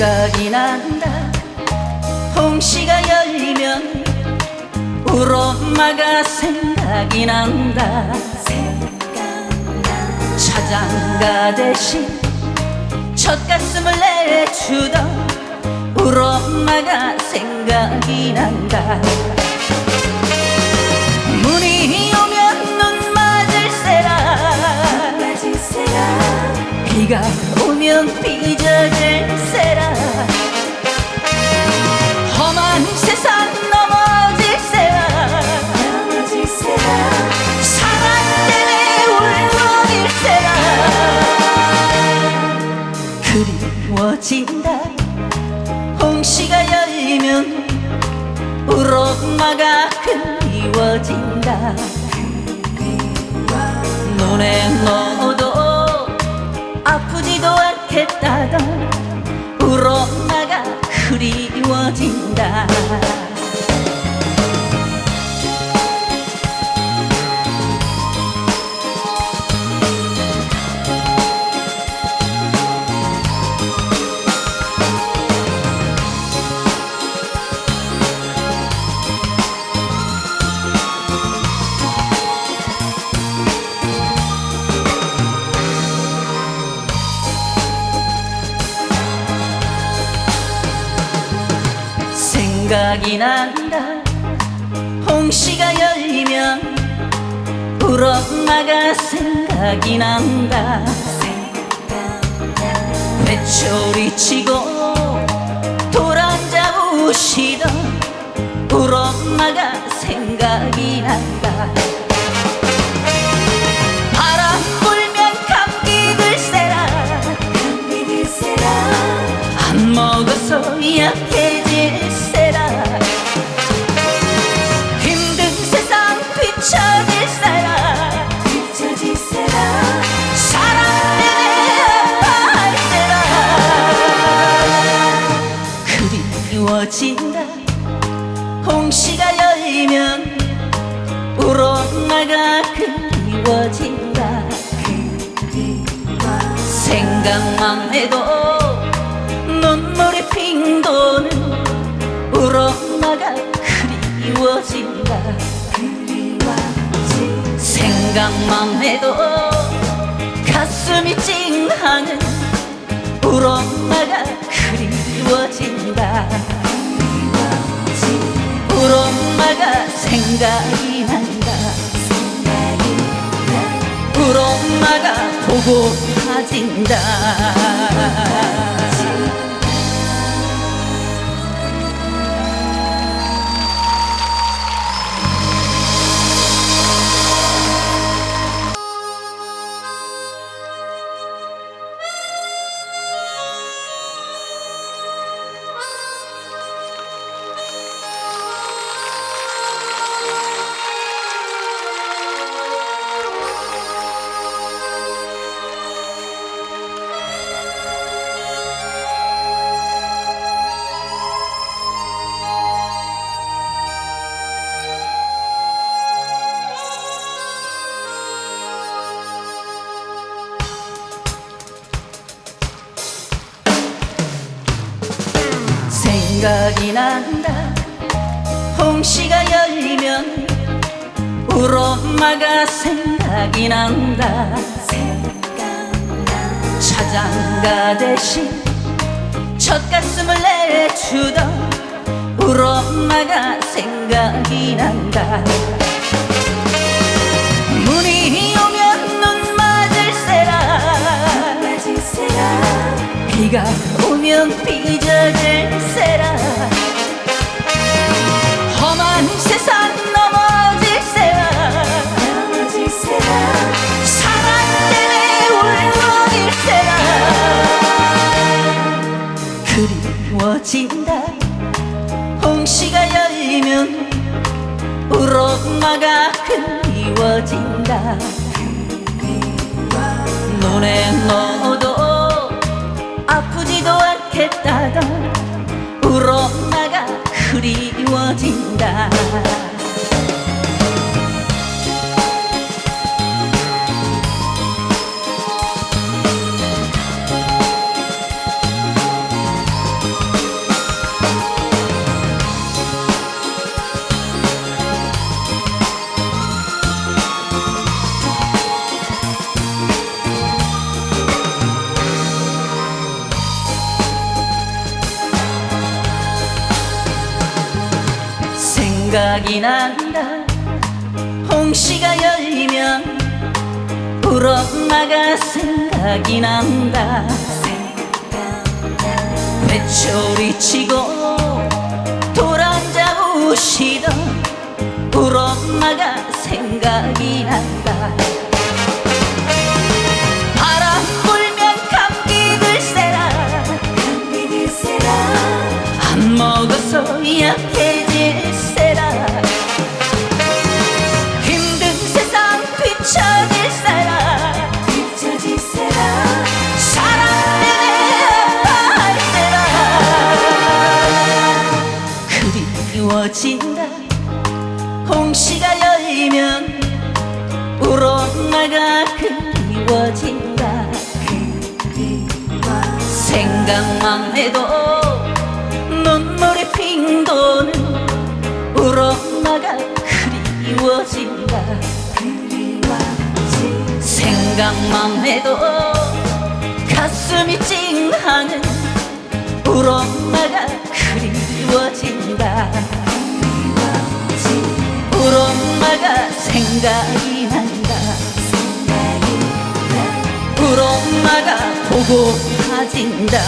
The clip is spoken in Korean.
생각이 난다. 홍시가 열리면 우리 엄마가 생각이 난다. 차장가 대신 젖가슴을 내주던 우리 엄마가 생각이 난다. 문이 오면 눈 맞을세라. 비가 오면 삐져들 엄마가 그리워진다. 눈에 넣어도 아프지도 않겠다던 우리 엄마가 그리워진다 생각이 난다. 홍시가 열리면 엄마가 생각이 난다. 회초리 치고 돌아앉아 우시던 엄마가 생각이 난다. 바람 불면 안 먹어서 약해 그리워진다. 홍시가 열리면 엄마가 그리워진다. 생각만 해도 눈물이 핑 도는 엄마가 그리워진다. 생각만 해도 가슴이 찡하는 엄마가 그리워진다 우리 엄마가 생각이 난다. 우리 엄마가 보고 파진다 생각이 난다. 홍시가 열리면 우리 엄마가 생각이 난다. 차장가 대신 젖가슴을 내주던 우리 엄마가 생각이 난다 그리워진다. 홍시가 열리면 우리 엄마가 그리워진다. 눈에 넣어도 아프지도 않겠다던 우리 엄마가 그리워진다 생각이 난다. 홍시가 열리면 엄마가 생각이 난다. 회초리 치고 돌아앉아 우시던 엄마가 생각이 난다. 안 먹어서 약해질 그리워진다 홍시가 열리면 우리 엄마가 그리워진다. 생각만 해도 눈물이 핑 도는 엄마가 그리워진다. 생각만 해도 가슴이 찡하는 엄마가 그리워진다 우리 엄마가 생각이 난다. 우리 엄마가 보고 파진다